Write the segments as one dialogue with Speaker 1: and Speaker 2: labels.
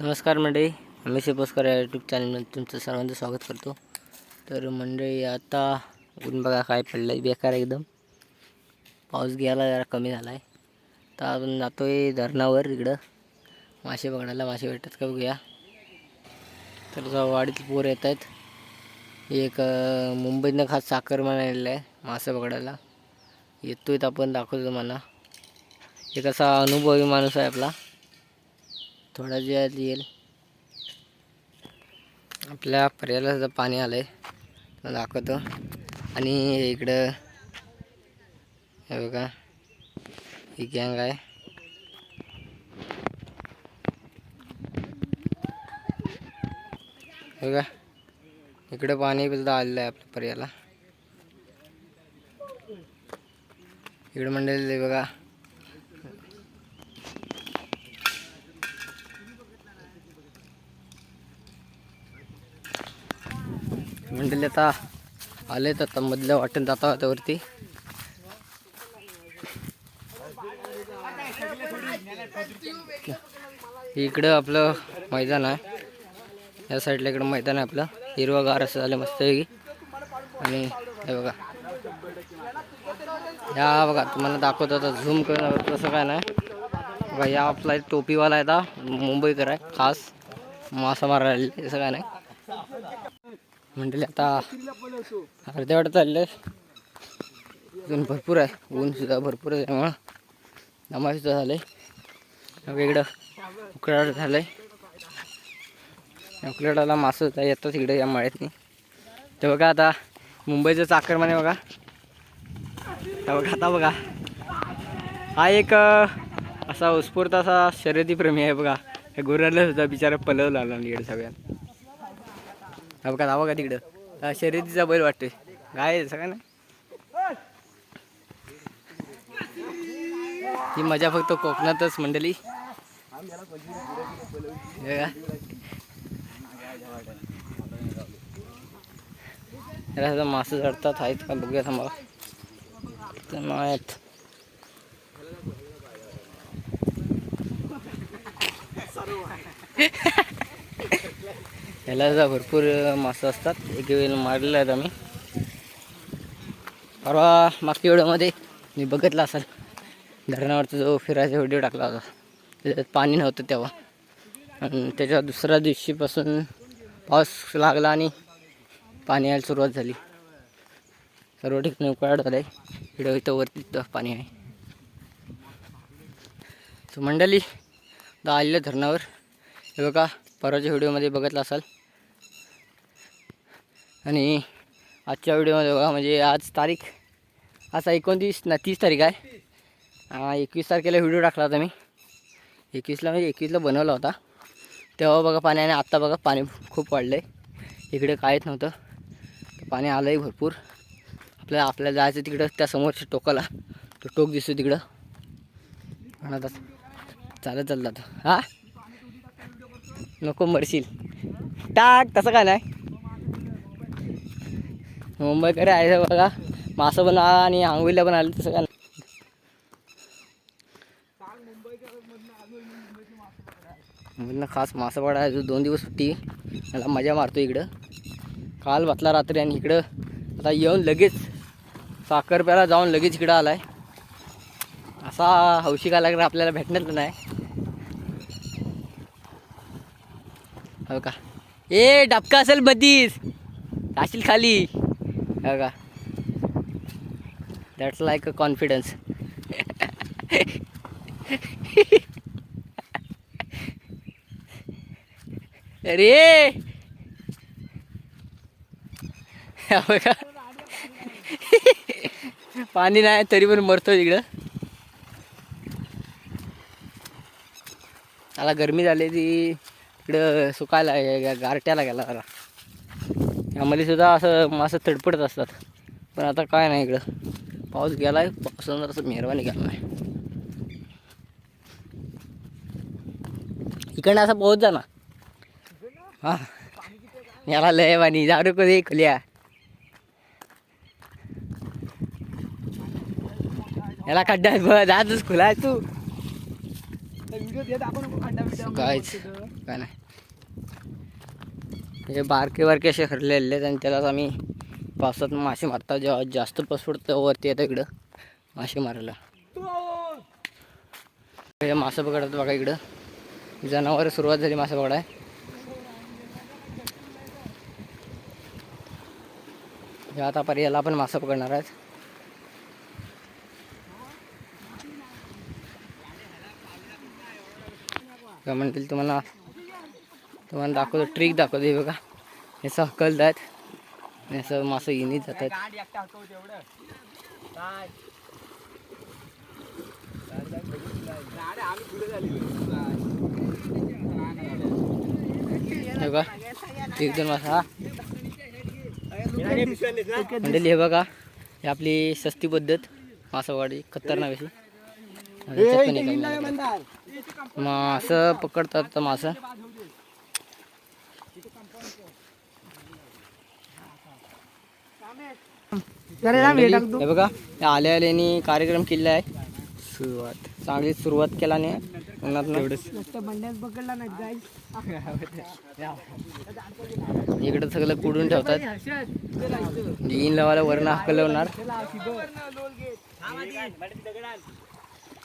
Speaker 1: नमस्कार मंडळी आम्ही शिपोस्कर या यूट्यूब चॅनलमध्ये तुमचं सर्वांचं स्वागत करतो. तर मंडळी आता ऊन बघा काय पडलं आहे बेकार एकदम. पाऊस घ्यायला जरा कमी झाला आहे तर आपण जातो आहे धरणावर इकडं. मासे पकडायला मासे भेटतात का बघूया. तर जा वाडीत पोर येत आहेत. एक अं, मुंबईतनं खास साखर आलेलं आहे मासे पकडायला. येतो तर आपण दाखवतो मला एक असा अनुभवी माणूस आहे आपला. थोडा वेळात येईल. आपल्या पर्याला सुद्धा पाणी आलं आहे दाखवतो. आणि इकडं हे बघा ही गँग आहे. बघा इकडं पाणी सुद्धा आलेलं आहे आपल्या पर्याला इकडं मंडळी बघा. मंडळी आता आलेत आता मधल्या वाटेन जाता होत्या इकडं आपलं मैदान आहे. या साईडला इकडं मैदान आहे आपलं. हिरवगार असं झालं मस्त आणि हे बघा. या बघा तुम्हाला दाखवतो आता. झूम करून तसं काय नाही. बघा या आपला एक टोपीवाला आहे आता. मुंबईकर आहे खास. मासा मारायला तसं काय नाही. मंडळी आता अर्ध्या वाटत चालले अजून भरपूर आहे. ऊन सुद्धा भरपूर आहे त्यामुळं दमा सुद्धा झालंय. इकडं उकळाट झालंय. उकळाटाला मासं सुद्धा येतात इकडे या मळ्यातनी ते बघा आता मुंबईचं चाकरमाने बघा. हे बघा आता बघा. हा एक असा उत्स्फूर्त असा शर्यतीप्रेमी आहे बघा. हे गुराला सुद्धा बिचारा पलव लागला इकडे सगळ्यात हा बघा का तिकडं? शर्यतीचा बैल वाटतोय. काय आहे ना ही मजा फक्त कोकणातच मंडळी. मासे चढतात आहेत का? बघूया थांबा. तर ह्याला भरपूर मासे असतात. एक वेळ मारलेला आहेत आम्ही. परवा मागच्या व्हिडिओमध्ये मी बघितला असाल. धरणावरचा जो फिरायचा व्हिडिओ टाकला होता. त्याच्यात पाणी नव्हतं तेव्हा. आणि त्याच्या दुसऱ्या दिवशीपासून पाऊस लागला आणि पाणी यायला सुरुवात झाली. सर्व ठिकाणी उकाळ झालं आहे व्हिडिओ इथं वरती पाणी आहे. तर मंडळी दा आलेलं धरणावर. हे बघा परवाच्या व्हिडिओमध्ये बघितला असाल. आणि आजच्या व्हिडिओमध्ये बघा म्हणजे आज तारीख आज एकोणतीस ना तीस तारीख आहे. एकवीस तारखेला व्हिडिओ टाकला होता मी. एकवीसला म्हणजे एकवीसला बनवला होता. तेव्हा बघा पाण्याने आत्ता बघा पाणी खूप वाढलं आहे इकडे काहीच नव्हतं. पाणी आलं आहे भरपूर. आपल्याला आपल्याला जायचं तिकडं त्या समोरच्या टोकाला. तो टोक दिसतो तिकडं. आणि आता चालत चालला आता हा? नको मरशील. टाक तसं काय नाही. मुंबईकडे आहे बघा. मासं पण आ- आणि आंघोळीला पण आलं तसं काय नाही. खास मासं पडा जो दोन दिवस सुट्टी. मला मजा मारतो इकडं. काल बसला रात्री आणि इकडं. आता येऊन लगेच साखरप्याला जाऊन लगेच इकडं आलाय. असा हौशी का लागला आपल्याला भेटणार नाही. हो का ए डबका असेल बदीस टाशील खाली. हो का दॅट्स लाईक अ कॉन्फिडन्स अरे! पाणी नाही तरी पण मरतो तिकडं त्याला गरमी झाली ती इकडं सुकायला गारट्याला गेला जरा. यामध्ये सुद्धा असं मासं तडपडत असतात. पण आता काय नाही इकडं. पाऊस गेलाय पावसानं जरासं मेहरबानी केला नाही. इकडनं असा पाऊस जा ना. हा. याला लय जाऊ नको दे खुल्या? याला खड्डा जातच खुला तू. कायच काय नाही. म्हणजे बारके बारके असे हरलेले आहेत आणि त्यालाच आम्ही पावसात मासे मारतात जेव्हा जास्त पाऊस पडतो वरती येतं इकडं मासे मारायला. हे मासे पकडतात बघा इकडं. जनावर सुरुवात झाली मासे पकडाय. हे आता पर्यायला आपण मासा पकडणार आहेत. काय म्हणतील तुम्हाला? तुम्हाला दाखवतो ट्रिक दाखवतो हे बघा. हे असं हकलत आहेत असं मासं येणीत जातात. हे बघा. एक दोन मासा म्हणजे हे बघा. ही आपली सस्ती पद्धत. मासावाडी खतरनाक अशी. मासं पकडतात मासं. हे बघा या आल्या आल्यानी कार्यक्रम केलेला आहे. सुरुवात. चांगली सुरुवात केला नाही. इकडे सगळं कुडून ठेवतात. इन लावायला वरण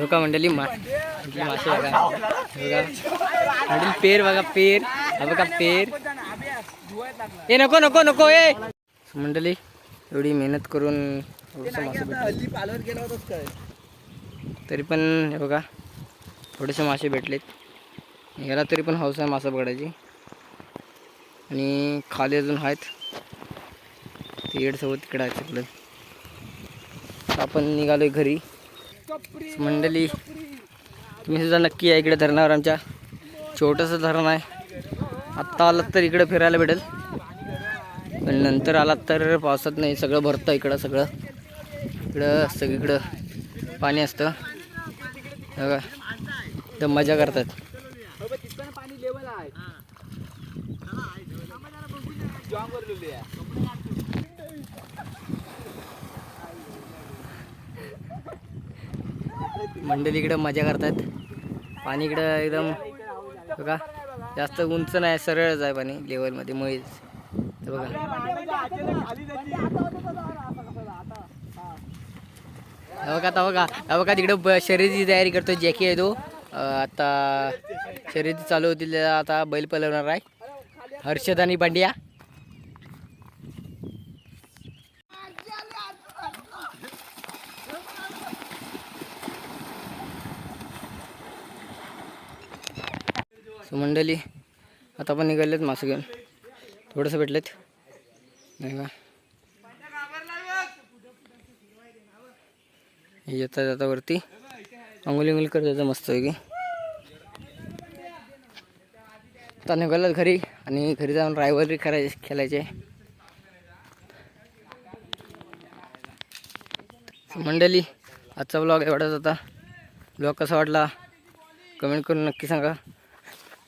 Speaker 1: हो का मंडळी मा मासे बघा. हे मंडळी पेर बघा पेर. हा बघा पेर. ए नको नको नको ए. मंडळी एवढी मेहनत करून थोडंसं मासे भेटले. तरी पण हे बघा थोडेसे मासे भेटलेत. याला तरी पण हौस आहे मासा पकडायची. आणि खाली अजून आहेत. ते येडसोबत तिकडं आहे तिकडं आपण निघालोय घरी. मंडळी तुम्ही सुद्धा नक्की या इकडे धरणावर. आमच्या छोटंसं धरण आहे. आत्ता आलात तर इकडं फिरायला भेटेल. पण नंतर आलात तर पावसात नाही सगळं भरतं इकडं सगळं. इकडं सगळीकडं पाणी असतं. हे बघा एकदम मजा करतात. मंडळी इकडं मजा करतात. पाणी इकडं एकदम बघा जास्त उंच नाही सरळच आहे पाणी लेवलमध्ये मुळेच. तर बघा. हे बघा आता बघा बघा तिकडं ब- शर्यतीची तयारी करतो जॅकी आहे तो. आता शर्यती चालू होतील आता बैल पलवणार आहे. हर्षद आणि बांडिया. सो मंडळी आता आपण निघालेत मासे घेऊन. थोडंसं भेटलेत. नाही का? येतात येता जाता वरती. अंगुली अंगुली करत जातं मस्त आहे की आता निघालात घरी आणि घरी जाऊन रायवलरी करायचे खेळायचे. मंडळी आजचा ब्लॉग एवढाच होता. ब्लॉग कसा वाटला? कमेंट करून नक्की सांगा.